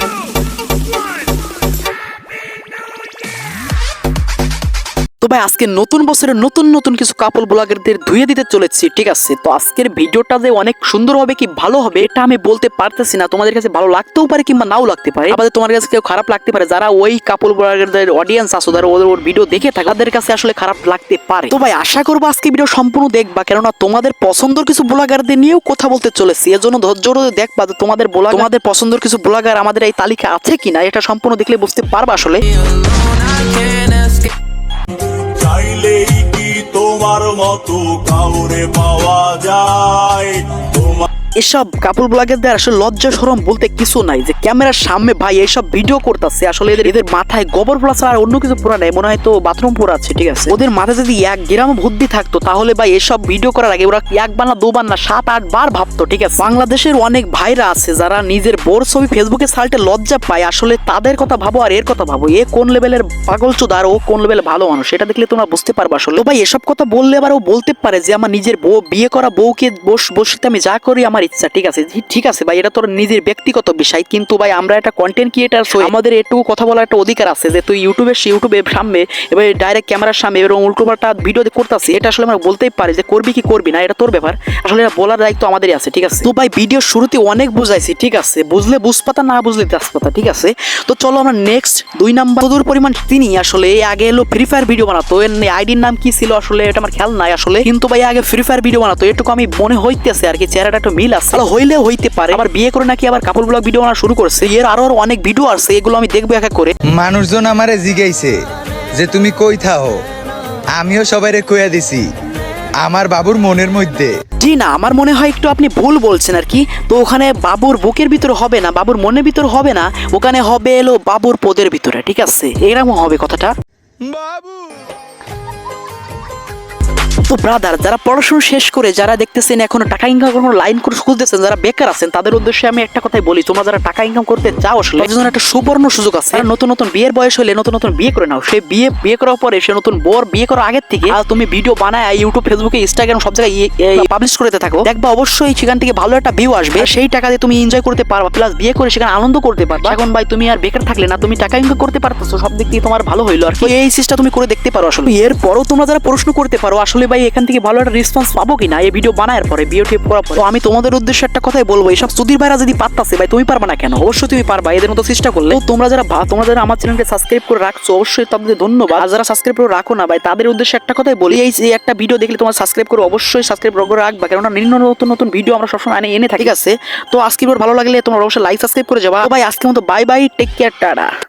তো ভাই, আজকে নতুন বছরের নতুন নতুন কিছু কাপল ব্লগারদের ধুয়ে দিতে চলেছি, ঠিক আছে? তো আজকের ভিডিওটা যে অনেক সুন্দর হবে কি ভালো হবে, এটা আমি বলতে পারতেছি না। তোমাদের কাছে ভালো লাগতেও পারে কিংবা নাও লাগতে পারে। আবার তোমার কাছে কেউ খারাপ লাগতে পারে, যারা ওই কাপল ব্লগারদের অডিয়েন্স আসো যারা ওদের ওর ভিডিও দেখে থাকে, তাদের কাছে আসলে খারাপ লাগতে পারে। তো ভাই, আশা করব আজকে ভিডিও সম্পূর্ণ দেখবা, কেননা তোমাদের পছন্দের কিছু ব্লগারদের নিয়েও কথা বলতে চলেছি। এর জন্য ধৈর্য ধরে দেখবা যে তোমাদের ব্লগার তোমাদের পছন্দের কিছু ব্লগার আমাদের এই তালিকা আছে কিনা, এটা সম্পূর্ণ দেখলে বুঝতে পারবা আসলে। মতো কাউরে পাওয়া যায়? এসব কাপড় ব্লগারদের আসলে লজ্জা সরম বলতে কিছু নাই। যে ক্যামেরার সামনে ভাই এসব ভিডিও করতেছে, আসলে এদের এদের মাথায় গোবর পোড়া ছাড়া অন্য কিছু পোড়া নেই, মনে হয় তো বাথরুম পোড়া আছে, ঠিক আছে? ওদের মাথায় যদি এক গ্রাম বুদ্ধি থাকতো, তাহলে ভাই এসব ভিডিও করার আগে ওরা একবার না দুবার না সাত, আট বার ভাবতো, ঠিক আছে? বাংলাদেশের অনেক ভাইরা আছে যারা নিজের বোর ছবি ফেসবুকে সাল্টে লজ্জা পায়, আসলে তাদের কথা ভাবো আর এর কথা ভাবো। এ কোন লেভেলের পাগল চোদ আর ও কোন লেভেলের ভালো মানুষ? এটা দেখলে তোমরা বুঝতে পারবে আসলে। ভাই, এসব কথা বললে আবার ও বলতে পারে যে আমার নিজের বউ, বিয়ে করা বউকে বস বসিতে আমি যা করি, আমার ইচ্ছা, ঠিক আছে? ঠিক আছে ভাই, এটা তোর নিজের ব্যক্তিগত বিষয়, কিন্তু ভাই আমরা একটা কন্টেন্ট ক্রিয়েটার আমাদের এটুকু কথা বলার একটা অধিকার আছে যে তুই ইউটিউবে ইউটিউবের সামনে, এবার ডাইরেক্ট ক্যামেরার সামনে, এবার উল্টোপাল্টা ভিডিও করতেছি, এটা আসলে আমরা বলতেই পারি যে করবি কি করবি না, এটা তোর ব্যাপার। আসলে এটা বলার দায়িত্ব আমাদেরই আছে, ঠিক আছে? তো ভাই ভিডিও শুরুতে অনেক বুঝাইছি, ঠিক আছে? বুঝলে বুঝপাতা, না বুঝলে তেজপাতা, ঠিক আছে? তো চলো আমরা নেক্সট দুই নাম্বার প্রচুর পরিমাণ তিনি আসলে আগে এলো ফ্রি ফায়ার ভিডিও বানাতো, এর আইডির নাম কি ছিল আসলে, এটা আমার খেয়াল নাই আসলে, কিন্তু ভাই আগে ফ্রি ফায়ার ভিডিও বানাতো, এটুকু আমি মনে হইতেছে আর কি, চেহারাটা একটু মিল আছে। তাহলে হইলে হইতে পারে। আবার বিয়ে করে নাকি আবার কাপড় ব্লগ ভিডিও বানা শুরু করছে? এর আরও আরও অনেক ভিডিও আছে এগুলো আমি দেখব এক এক করে। মানুষজন আমারে জিগাইছে যে তুমি কই থাও। আমিও সবাইরে কইয়া দিছি আমার বাবুর মনের মধ্যে। জি না আমার মনে হয় একটু আপনি ভুল বলছেন আর কি। তো ওখানে বাবুর বুকের ভিতরে হবে না বাবুর মনের ভিতরে হবে না ওখানে হবে এলো বাবুর পদের ভিতরে ঠিক আছে? এরকম হবে কথাটা। বাবু! তো ব্রাদার যারা পড়াশোনা শেষ করে যারা দেখতেছেন এখনও টাকা ইনকাম কোনো লাইন করে খুঁজতেছেন যারা বেকার আছেন তাদের উদ্দেশ্যে আমি একটা কথাই বলি তোমরা যারা টাকা ইনকাম করতে চাও আসলে জন্য একটা সুবর্ণ সুযোগ আছে। নতুন নতুন বিয়ের বয়স হলে নতুন নতুন বিয়ে করে নাও। সে বিয়ে বিয়ে করার পরে সে নতুন বর বিয়ে করার আগের থেকে আর তুমি ভিডিও বানায় ইউটিউব ফেসবুকে ইনস্টাগ্রাম সব জায়গায় পাবলিশ করতে থাকো। দেখবা অবশ্যই সেখান থেকে ভালো একটা ভিউ আসবে। সেই টাকা দিয়ে তুমি এনজয় করতে পারবা প্লাস বিয়ে করে সেখানে আনন্দ করতে পারবা। এখন ভাই তুমি আর বেকার থাকলে না তুমি টাকা ইনকাম করতে পারতেছো সব দিক দিয়ে তোমার ভালো হইল। আর কি। এই চেষ্টা তুমি করে দেখতে পারো আসলে। এরপরও তোমরা যারা প্রশ্ন করতে পারো আসলে ভাই এখান থেকে ভালো একটা রেসপন্স পাবো কিনা? এই ভিডিও বানানোর পরে ভিডিও টিপ করার তো আমি তোমাদের উদ্দেশ্যে একটা কথাই বলব এইসব সুধীর ভাইরা যদি পারতাছে, ভাই, তুমি পারবা না কেন? অবশ্যই তুমি পারবা, এদের মতো চেষ্টা করলে। তো তোমরা যারা তোমরা যারা আমার চ্যানেলকে সাবস্ক্রাইব করে রাখছো, অবশ্যই তাদের ধন্যবাদ। আর যারা সাবস্ক্রাইব করে রাখো না, ভাই, তাদের উদ্দেশ্যে একটা কথাই বলি, এই যে একটা ভিডিও দেখলে তোমার সাবস্ক্রাইব করে অবশ্যই সাবস্ক্রাইব করে রাখবা, কেননা নিম্ন নতুন নতুন ভিডিও আমরা সবসময় এনে এনে থাকি। আছে? তো আজকে ভালো লাগলে তোমরা অবশ্যই লাইক সাবস্ক্রাইব করে যাবা। ভাই, আজকের মতো bye bye take care tata.